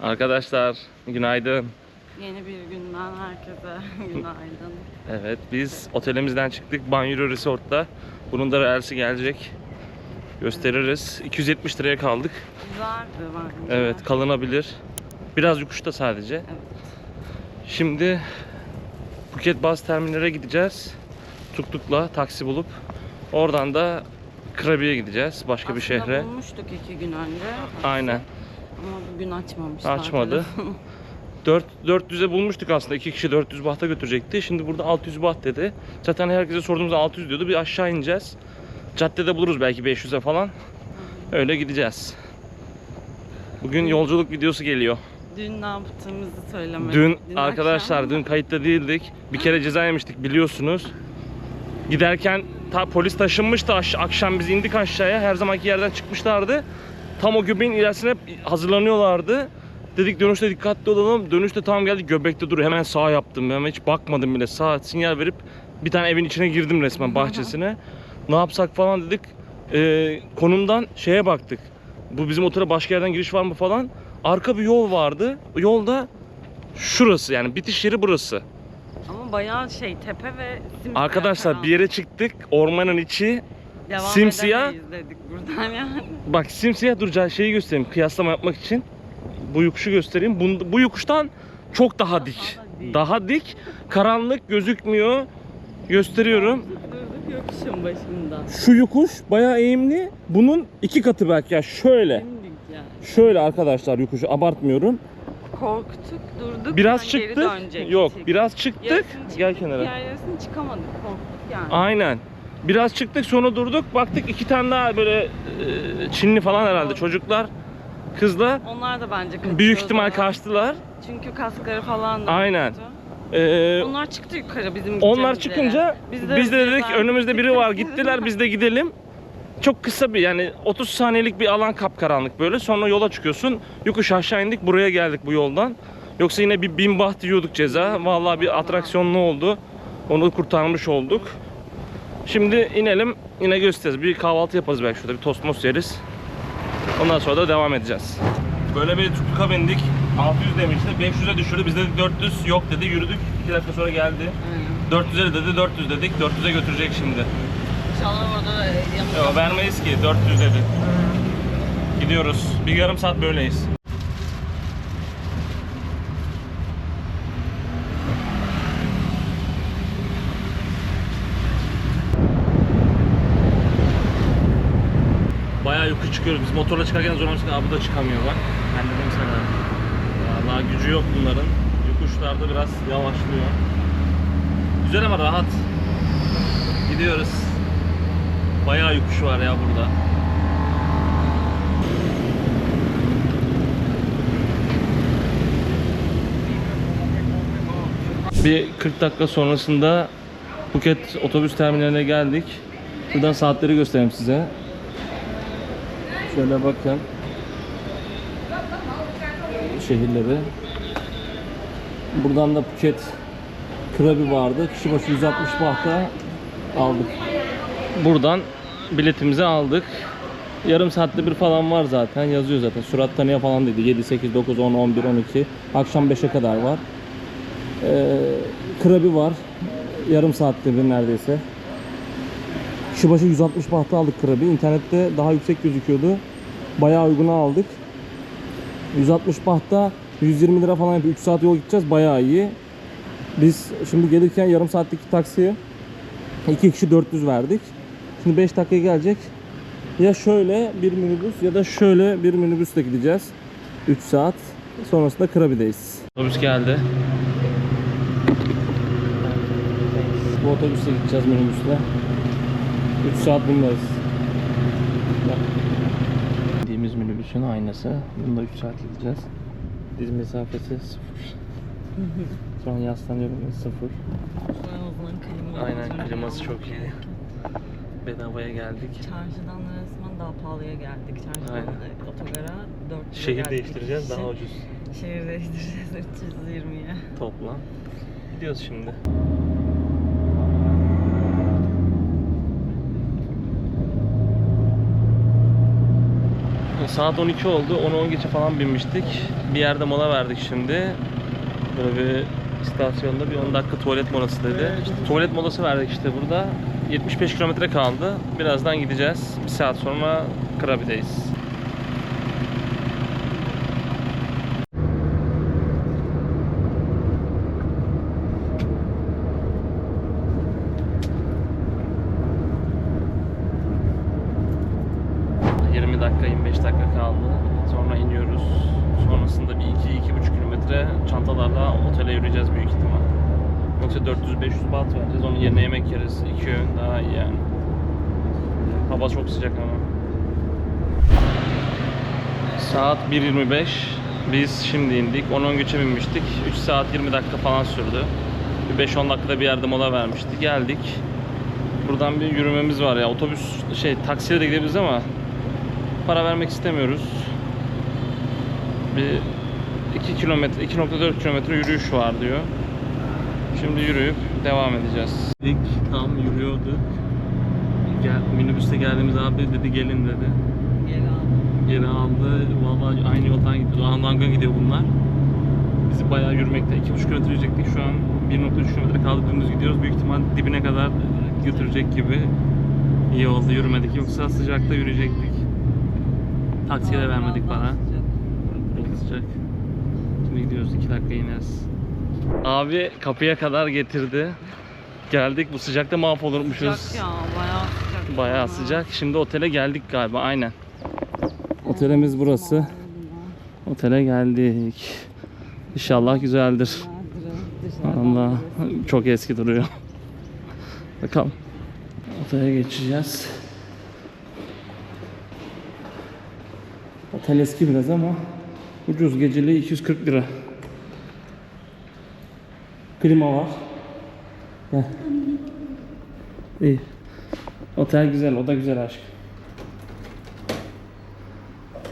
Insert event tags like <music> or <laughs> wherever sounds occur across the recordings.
Arkadaşlar günaydın. Yeni bir günden herkese <laughs> günaydın. Evet biz otelimizden çıktık. Banyuro Resort'ta. Bunun da reelsi gelecek. Gösteririz. 270 liraya kaldık. Güzeldi bence. Evet kalınabilir. Biraz yokuşta sadece. Evet. Şimdi Phuket baz terminaline gideceğiz. Tuktukla taksi bulup oradan da Krabi'ye gideceğiz. Başka bir Aslında şehre. bulmuştuk iki gün önce. Aynen. Ama bugün açmamışlar. Açmadı. telefonu. <laughs> 4 400'e bulmuştuk aslında. iki kişi 400 bahta götürecekti. Şimdi burada 600 baht dedi. Zaten herkese sorduğumuzda 600 diyordu. Bir aşağı ineceğiz. Caddede buluruz belki 500'e falan. Öyle gideceğiz. Bugün yolculuk videosu geliyor. Dün ne yaptığımızı söylemedik. Dün akşam- arkadaşlar dün kayıtta değildik. Bir kere ceza yemiştik biliyorsunuz. Giderken ta polis taşınmıştı aş- akşam biz indik aşağıya. Her zamanki yerden çıkmışlardı. Tam o göbeğin ilerisine hazırlanıyorlardı. Dedik dönüşte dikkatli olalım. Dönüşte tam geldik göbekte duruyor. Hemen sağ yaptım. Hemen hiç bakmadım bile. Sağ sinyal verip bir tane evin içine girdim resmen bahçesine. ne yapsak falan dedik. Ee, konumdan şeye baktık. Bu bizim otele başka yerden giriş var mı falan. Arka bir yol vardı. Yolda şurası yani bitiş yeri burası. Ama bayağı şey tepe ve simsiyah Arkadaşlar bir yere çıktık. Ormanın içi. Devam simsiyah. dedik buradan yani. <laughs> Bak simsiyah duracağı şeyi göstereyim. Kıyaslama yapmak için. Bu yokuşu göstereyim. Bu, bu yokuştan çok daha dik. Daha dik. Daha dik. Karanlık gözükmüyor. Gösteriyorum. Durduk yokuşun başında. Şu yokuş bayağı eğimli. Bunun iki katı belki ya şöyle. Dimdik yani. Şöyle arkadaşlar yokuşu abartmıyorum. Korktuk durduk. Biraz sonra geri çıktık. dönecektik. Yok, biraz çıktık. Yarısını çıktık, Gel kenara. Diğer yarısını çıkamadık korktuk yani. Aynen. Biraz çıktık sonra durduk. Baktık iki tane daha böyle e, Çinli falan herhalde çocuklar. Kızlar. Onlar da bence kaçıyordu. Büyük ihtimal kaçtılar. Çünkü kaskları falan da Aynen. yoktu. Ee, Onlar çıktı yukarı bizim onlar gideceğimiz çıkınca yere. biz de, dedik ceza önümüzde biri var gittiler biz de gidelim. Çok kısa bir yani 30 saniyelik bir alan kapkaranlık böyle. Sonra yola çıkıyorsun. Yokuş aşağı indik buraya geldik bu yoldan. Yoksa yine bir bin baht yiyorduk ceza. Vallahi bir atraksiyonlu oldu. Onu kurtarmış olduk. Şimdi inelim. Yine gösteririz. Bir kahvaltı yaparız belki şurada. Bir tost most yeriz. Ondan sonra da devam edeceğiz. Böyle bir tuktuka bindik. 600 demişti. 500'e düşürdü. Biz dedik 400 yok dedi. Yürüdük. 2 dakika sonra geldi. Aynen. 450 dedi 400 dedik 400'e götürecek şimdi. İnşallah orada da yanımda. Yok vermeyiz ki 400 dedi. Gidiyoruz. Bir yarım saat böyleyiz. Bayağı yukarı çıkıyoruz. Biz motorla çıkarken zorlamıştık. Abi da çıkamıyor bak. Ben dedim sana. Vallahi gücü yok bunların. Yokuşlarda biraz yavaşlıyor. Güzel ama rahat. Gidiyoruz. Bayağı yokuş var ya burada. Bir 40 dakika sonrasında Phuket otobüs terminaline geldik. Buradan saatleri göstereyim size. Şöyle bakın. Şehirleri. Buradan da Phuket Krabi vardı. Kişi başı 160 bahta aldık. Buradan biletimizi aldık. Yarım saatte bir falan var zaten. Yazıyor zaten. Surat tanıya falan dedi. 7, 8, 9, 10, 11, 12. Akşam 5'e kadar var. Ee, krabi var. Yarım saatte bir neredeyse. Kişi başı 160 bahta aldık krabi. İnternette daha yüksek gözüküyordu. Bayağı uyguna aldık. 160 bahta 120 lira falan yapıyor. 3 saat yol gideceğiz. Bayağı iyi. Biz şimdi gelirken yarım saatlik taksiye iki kişi 400 verdik. Şimdi 5 dakikaya gelecek. Ya şöyle bir minibüs ya da şöyle bir minibüsle gideceğiz. 3 saat. Sonrasında Krabi'deyiz. Otobüs geldi. Bu otobüsle gideceğiz minibüsle. 3 saat bundayız. Gittiğimiz minibüsün aynası. Bunda 3 saat gideceğiz. Diz mesafesi 0. Şu an yaslanıyorum 0. Aynen kliması çok iyi. Bedavaya geldik. Çarşıdan da resmen daha pahalıya geldik. Çarşıdan Aynen. otogara 4 Şehir değiştireceğiz daha ucuz. Şehir değiştireceğiz 320'ye. Toplam. Gidiyoruz şimdi. Saat 12 oldu. 10-10 geçe falan binmiştik. Bir yerde mola verdik şimdi. Böyle bir istasyonda bir 10 dakika tuvalet molası dedi. İşte tuvalet molası verdik işte burada. 75 kilometre kaldı. Birazdan gideceğiz. Bir saat sonra Krabi'deyiz. Cık, 20 dakika 25 dakika kaldı. Sonra iniyoruz. Sonrasında bir 2-2,5 kilometre çantalarla otele yürüyeceğiz büyük ihtimal. Yoksa 400-500 baht vereceğiz. Onun yerine yemek yeriz. İki öğün daha iyi yani. Hava çok sıcak ama. Saat 1.25. Biz şimdi indik. 10-10 geçe binmiştik. 3 saat 20 dakika falan sürdü. Bir 5-10 dakikada bir yerde mola vermiştik. Geldik. Buradan bir yürümemiz var ya. Otobüs şey taksiyle de gidebiliriz ama para vermek istemiyoruz. Bir 2 kilometre, 2.4 kilometre yürüyüş var diyor. Şimdi yürüyüp devam edeceğiz. İlk tam yürüyorduk. Gel, minibüste geldiğimiz abi dedi gelin dedi. Geri aldım. Geri aldı. Vallahi aynı yoldan gidiyor. Doğan'dan gidiyor bunlar. Bizi bayağı yürümekte. 2,5 kilometre yürüyecektik. Şu an 1.3 kilometre kaldı dümdüz gidiyoruz. Büyük ihtimal dibine kadar götürecek gibi. İyi oldu yürümedik. Yoksa sıcakta yürüyecektik. Taksiye de vermedik para. Çok sıcak. Şimdi gidiyoruz 2 dakika ineriz. Abi kapıya kadar getirdi. Geldik bu sıcakta mahvolurmuşuz. Sıcak ya bayağı sıcak. Bayağı sıcak. Şimdi otele geldik galiba aynen. Otelimiz burası. Otele geldik. İnşallah güzeldir. Allah çok eski duruyor. Bakalım. Otele geçeceğiz. Otel eski biraz ama ucuz geceli 240 lira. Klima var. Gel. İyi. Otel güzel, o da güzel aşk.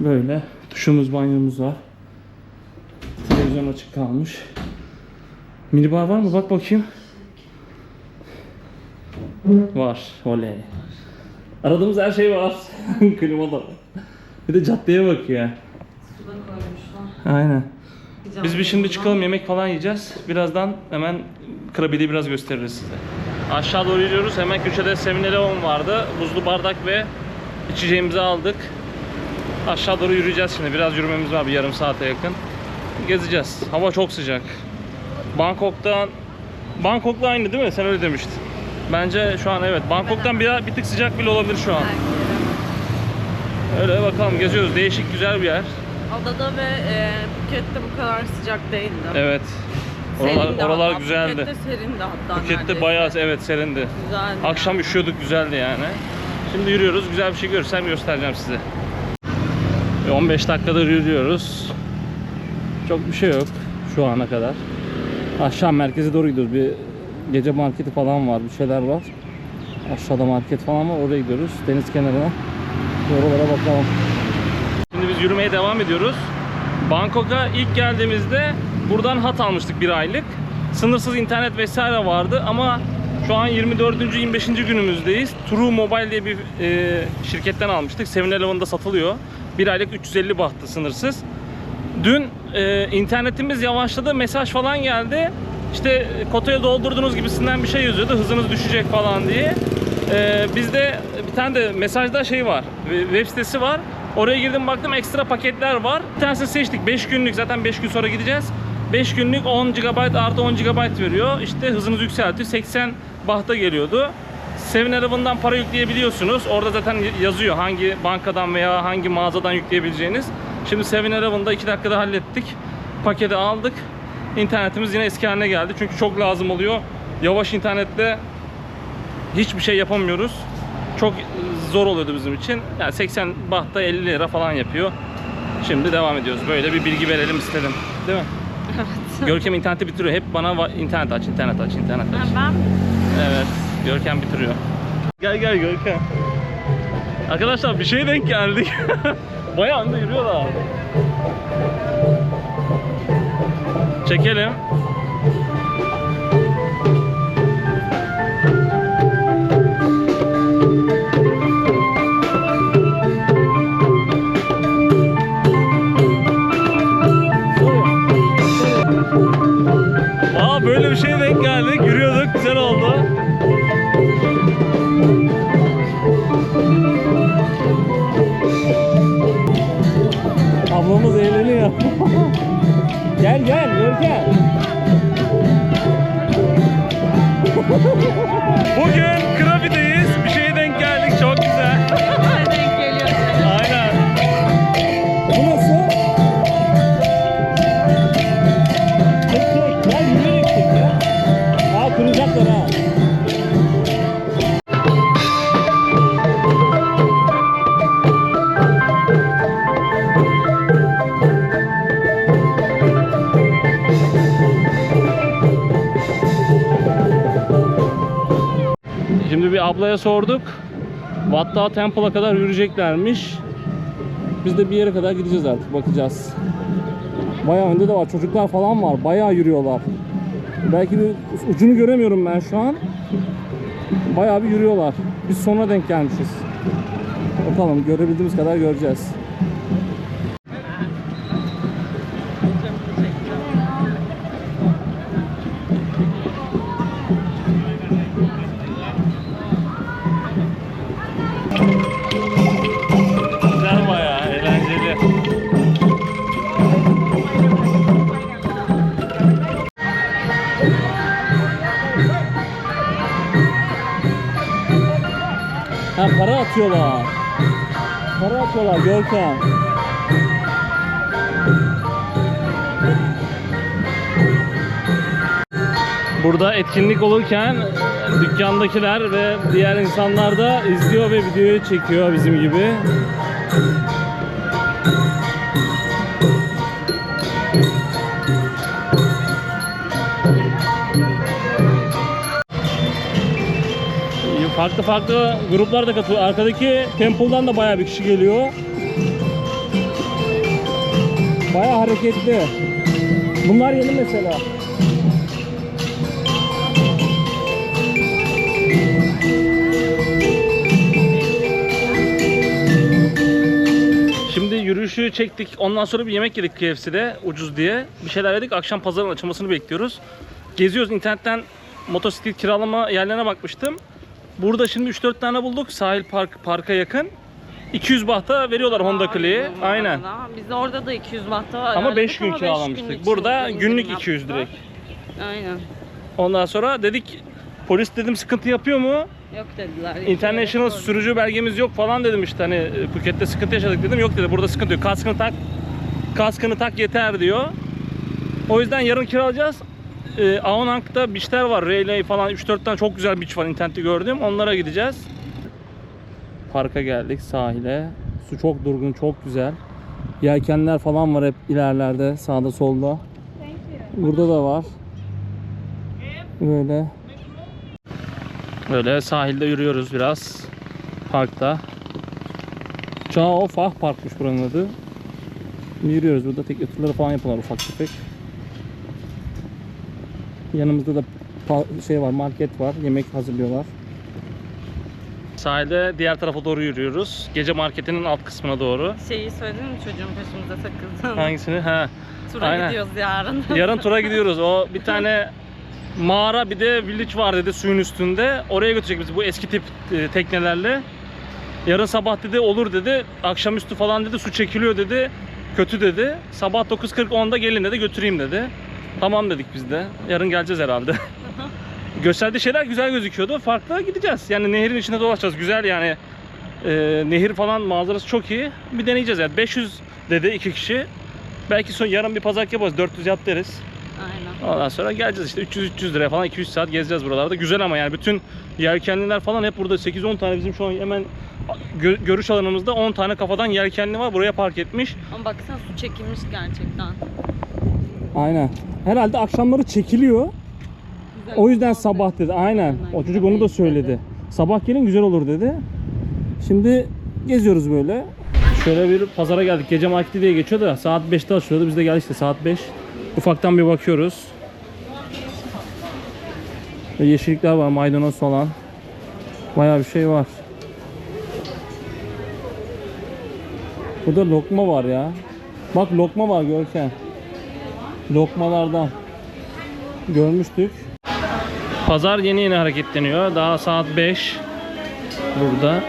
Böyle duşumuz, banyomuz var. Televizyon açık kalmış. Minibar var mı? Bak bakayım. Var. Oley. Aradığımız her şey var. <laughs> Klima da var. Bir de caddeye bakıyor. Suda koymuşlar. Aynen. Biz bir şimdi çıkalım yemek falan yiyeceğiz. Birazdan hemen Krabi'yi biraz gösteririz size. Aşağı doğru yürüyoruz. Hemen köşede 7-Eleven vardı. Buzlu bardak ve içeceğimizi aldık. Aşağı doğru yürüyeceğiz şimdi. Biraz yürümemiz var bir yarım saate yakın. Gezeceğiz. Hava çok sıcak. Bangkok'tan Bangkok'la aynı değil mi? Sen öyle demiştin. Bence şu an evet. Bangkok'tan bir, bir tık sıcak bile olabilir şu an. Belki. Öyle bakalım geziyoruz. Değişik güzel bir yer. Adada ve e, Phuket'te bu kadar sıcak değildi. Evet. Oralar, Serindi oralar hatta. güzeldi. Phuket'te serindi hatta Phuket'te neredeyse. bayağı evet serindi. Güzeldi. Akşam üşüyorduk güzeldi yani. Şimdi yürüyoruz. Güzel bir şey görürsem göstereceğim size. Ve 15 dakikadır yürüyoruz. Çok bir şey yok şu ana kadar. Aşağı merkeze doğru gidiyoruz. Bir gece marketi falan var. Bir şeyler var. Aşağıda market falan var. Oraya gidiyoruz. Deniz kenarına. Oralara bakalım. Şimdi biz yürümeye devam ediyoruz. Bangkok'a ilk geldiğimizde buradan hat almıştık bir aylık. Sınırsız internet vesaire vardı ama şu an 24. 25. günümüzdeyiz. True Mobile diye bir e, şirketten almıştık. 7-Eleven'da satılıyor. Bir aylık 350 bahtı sınırsız. Dün e, internetimiz yavaşladı, mesaj falan geldi. İşte kotaya doldurduğunuz gibisinden bir şey yazıyordu. Hızınız düşecek falan diye. E, bizde bir tane de mesajda şey var. Web sitesi var. Oraya girdim baktım ekstra paketler var. Bir tanesini seçtik. 5 günlük zaten 5 gün sonra gideceğiz. 5 günlük 10 GB artı 10 GB veriyor. İşte hızınızı yükseltiyor. 80 bahta geliyordu. 7-Eleven'dan para yükleyebiliyorsunuz. Orada zaten yazıyor hangi bankadan veya hangi mağazadan yükleyebileceğiniz. Şimdi 7-Eleven'da 2 dakikada hallettik. Paketi aldık. İnternetimiz yine eski haline geldi. Çünkü çok lazım oluyor. Yavaş internette hiçbir şey yapamıyoruz. Çok zor oluyordu bizim için. Yani 80 bahta 50 lira falan yapıyor. Şimdi devam ediyoruz. Böyle bir bilgi verelim istedim. Değil mi? Evet. Görkem interneti bitiriyor. Hep bana internet aç, internet aç, internet aç. Ben Evet. Görkem bitiriyor. Gel gel Görkem. Arkadaşlar bir şeye denk geldik. <laughs> Bayağı önde yürüyorlar. Çekelim. Bugün bir ablaya sorduk. Vatta Temple'a kadar yürüyeceklermiş. Biz de bir yere kadar gideceğiz artık bakacağız. Bayağı önde de var çocuklar falan var. Bayağı yürüyorlar. Belki bir ucunu göremiyorum ben şu an. Bayağı bir yürüyorlar. Biz sonra denk gelmişiz. Bakalım görebildiğimiz kadar göreceğiz. Atıyorlar. Para atıyorlar Görkem. Burada etkinlik olurken dükkandakiler ve diğer insanlar da izliyor ve videoyu çekiyor bizim gibi. Farklı farklı gruplar da katılıyor. Arkadaki Temple'dan da bayağı bir kişi geliyor. Bayağı hareketli. Bunlar yeni mesela. Şimdi yürüyüşü çektik. Ondan sonra bir yemek yedik KFC'de ucuz diye. Bir şeyler yedik. Akşam pazarın açılmasını bekliyoruz. Geziyoruz internetten motosiklet kiralama yerlerine bakmıştım. Burada şimdi 3-4 tane bulduk sahil park parka yakın. 200 bahta veriyorlar Honda Cli'yi. Aynen. Biz orada da 200 bahta var. Ama 5 beş gün kiralamıştık. Burada günlük 200 direkt. Aynen. Ondan sonra dedik polis dedim sıkıntı yapıyor mu? Yok dediler. International Sürü. sürücü belgemiz yok falan dedim işte hani e, Phuket'te sıkıntı yaşadık dedim. Yok dedi burada sıkıntı yok. Kaskını tak. Kaskını tak yeter diyor. O yüzden yarın kiralayacağız. E, Aonang'da beachler var. Rayleigh falan 3-4 tane çok güzel beach var internette gördüm. Onlara gideceğiz. Parka geldik sahile. Su çok durgun, çok güzel. Yelkenler falan var hep ilerlerde, sağda solda. Burada da var. Böyle. Böyle sahilde yürüyoruz biraz. Parkta. Chao Fah Parkmış buranın adı. Yürüyoruz burada tekne turları falan yapıyorlar ufak tefek. Yanımızda da şey var, market var. Yemek hazırlıyorlar. Sahilde diğer tarafa doğru yürüyoruz. Gece marketinin alt kısmına doğru. Şeyi söyledin mi çocuğun peşimize takıldın? Hangisini? Ha. Tura Aynen. gidiyoruz yarın. <laughs> Yarın tura gidiyoruz. O bir tane mağara bir de village var dedi suyun üstünde. Oraya götürecek bizi bu eski tip e, teknelerle. Yarın sabah dedi olur dedi. Akşamüstü falan dedi su çekiliyor dedi. Kötü dedi. Sabah 9.40-10'da gelin dedi götüreyim dedi. Tamam dedik biz de. Yarın geleceğiz herhalde. <laughs> Gösterdiği şeyler güzel gözüküyordu. Farklı gideceğiz. Yani nehrin içinde dolaşacağız. Güzel yani. E, nehir falan manzarası çok iyi. Bir deneyeceğiz yani. 500 dedi iki kişi. Belki son yarın bir pazar yaparız. 400 yap deriz. Aynen. Ondan sonra geleceğiz işte 300-300 liraya falan 200 saat gezeceğiz buralarda. Güzel ama yani bütün yelkenliler falan hep burada 8-10 tane bizim şu an hemen gö- görüş alanımızda 10 tane kafadan yelkenli var. Buraya park etmiş. Ama baksana su çekilmiş gerçekten. Aynen. Herhalde akşamları çekiliyor. Güzel O yüzden sabah dedi. Aynen. O çocuk onu da söyledi. Sabah gelin güzel olur dedi. Şimdi geziyoruz böyle. Şöyle bir pazara geldik. Gece marketi diye geçiyor da saat 5'te açılıyordu. Biz de geldik işte saat 5. Ufaktan bir bakıyoruz. Ve yeşillikler var, maydanoz falan. Bayağı bir şey var. Burada lokma var ya. Bak lokma var Görkem. Lokmalardan görmüştük. Pazar yeni yeni hareketleniyor. Daha saat 5 burada.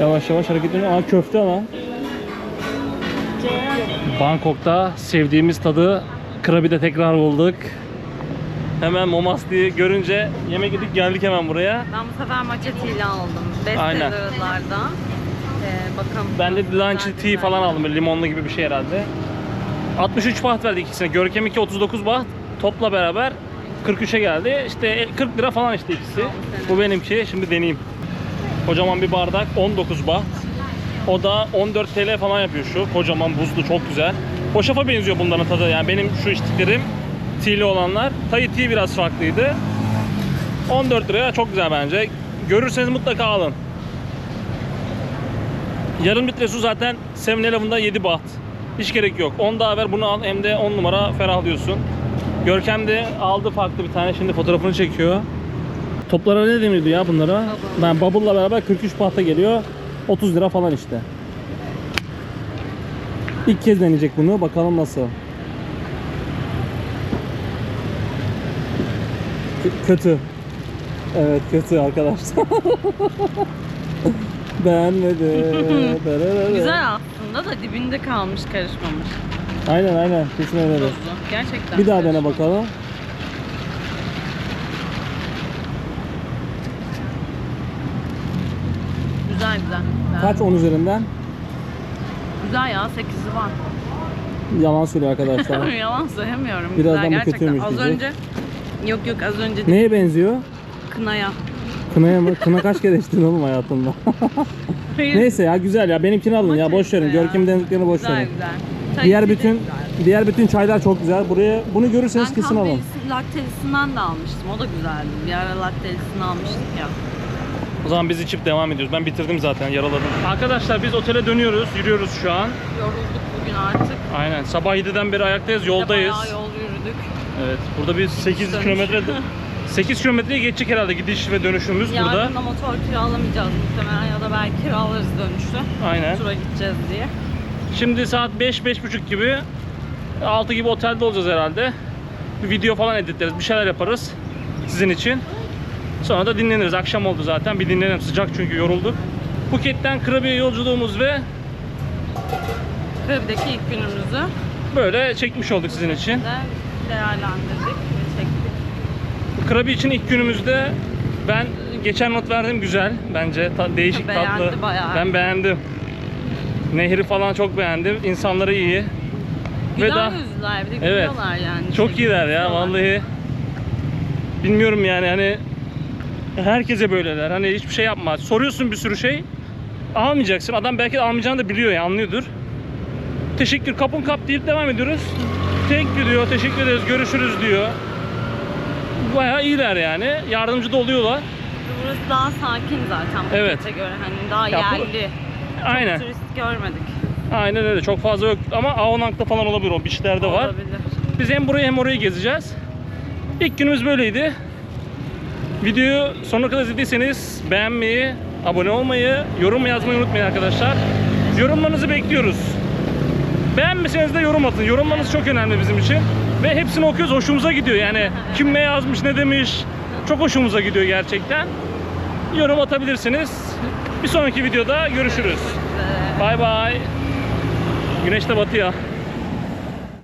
Yavaş yavaş hareketleniyor. Aa köfte lan. Bangkok'ta sevdiğimiz tadı Krabi de tekrar bulduk. Hemen Momasti'yi görünce yemek yedik geldik hemen buraya. Ben bu sefer matcha tea'li aldım. Aynen. Bestseller'larda. Ee, bakın. Ben de lunch tea falan aldım böyle limonlu gibi bir şey herhalde. 63 baht verdik ikisine. Görkem 2 39 baht. Topla beraber 43'e geldi. İşte 40 lira falan işte ikisi. Bu benimki. Şimdi deneyeyim. Kocaman bir bardak 19 baht. O da 14 TL falan yapıyor şu. Kocaman buzlu çok güzel. Hoşaf'a benziyor bunların tadı. Yani benim şu içtiklerim tea'li olanlar. Tea biraz farklıydı. 14 liraya çok güzel bence. Görürseniz mutlaka alın. Yarım litre su zaten 7-Eleven'da 7 baht. Hiç gerek yok. 10 daha ver bunu al hem de 10 numara ferahlıyorsun. Görkem de aldı farklı bir tane şimdi fotoğrafını çekiyor. Toplara ne deniyordu ya bunlara? Ben Bubble'la beraber 43 bahta geliyor. 30 lira falan işte. İlk kez deneyecek bunu. Bakalım nasıl. K- kötü. Evet kötü arkadaşlar. <laughs> Beğenmedi. <laughs> Güzel aslında da dibinde kalmış karışmamış. Aynen aynen. Kesin öyledir. Tuzlu. Gerçekten. Bir daha dene karışmamış. bakalım. Güzel güzel. güzel. Kaç 10 üzerinden? Güzel ya 8'i var. Yalan söylüyor arkadaşlar. <laughs> Yalan söylemiyorum. Birazdan güzel bu gerçekten. kötüymüş Az diyecek. önce Yok yok az önce Neye benziyor? kınaya. Kınaya mı? Kına kaç kere içtin oğlum hayatında? <laughs> Hayır. Neyse ya güzel ya benimkini alın ya boş verin. Görkem denediklerini boş Güzel verin. güzel. Çay Diğer içi de bütün güzel. diğer bütün çaylar çok güzel. Buraya bunu görürseniz Ben kesin alın. kahvelisi lattelisinden de almıştım. O da güzeldi. Bir ara lattelisini almıştık ya. O zaman biz içip devam ediyoruz. Ben bitirdim zaten yaraladım. Arkadaşlar biz otele dönüyoruz. Yürüyoruz şu an. Yorulduk bugün artık. Aynen. Sabah 7'den beri ayaktayız. Yoldayız. Bayağı yol yürüdük. Evet. Burada bir 8 Dönüş. kilometre <laughs> 8 kilometreyi geçecek herhalde gidiş ve dönüşümüz burada. Yarın da motor kiralamayacağız muhtemelen ya da belki kiralarız dönüşte. Aynen. Tura gideceğiz diye. Şimdi saat 5-5.30 gibi 6 gibi otelde olacağız herhalde. Bir video falan editleriz, bir şeyler yaparız sizin için. Sonra da dinleniriz. Akşam oldu zaten. Bir dinlenelim. Sıcak çünkü yorulduk. Phuket'ten Krabi'ye yolculuğumuz ve Krabi'deki ilk günümüzü böyle çekmiş olduk sizin için. de değerlendirdik ve çektik. Krabi için ilk günümüzde ben geçen not verdim güzel bence Ta- değişik Beğendi tatlı. bayağı. Ben beğendim. Nehri falan çok beğendim. İnsanları iyi. Güler daha- yüzlüler bir de Evet. gülüyorlar yani. Çok Çekip iyiler ya gidiyorlar. vallahi. Bilmiyorum yani hani herkese böyleler. Hani hiçbir şey yapma. Soruyorsun bir sürü şey. Almayacaksın. Adam belki de almayacağını da biliyor ya anlıyordur. Teşekkür kapın kap deyip devam ediyoruz. Thank you diyor. Teşekkür ederiz. Görüşürüz diyor. Bayağı iyiler yani. Yardımcı da oluyorlar. Burası daha sakin zaten Evet. Phuket'e göre hani daha Ya bu- yerli. Aynen. Turist görmedik. Aynen öyle. Çok fazla yok ama Avonak'ta falan olabilir o beachlerde var. Olabilir. Biz hem burayı hem orayı gezeceğiz. İlk günümüz böyleydi. Videoyu sonuna kadar izlediyseniz beğenmeyi, abone olmayı, yorum yazmayı unutmayın arkadaşlar. Yorumlarınızı bekliyoruz. Beğenmeseniz de yorum atın. Yorumlarınız çok önemli bizim için. Ve hepsini okuyoruz. Hoşumuza gidiyor. Yani kim ne yazmış, ne demiş. Çok hoşumuza gidiyor gerçekten. Yorum atabilirsiniz. Bir sonraki videoda görüşürüz. Bay bay. Güneş de batıyor.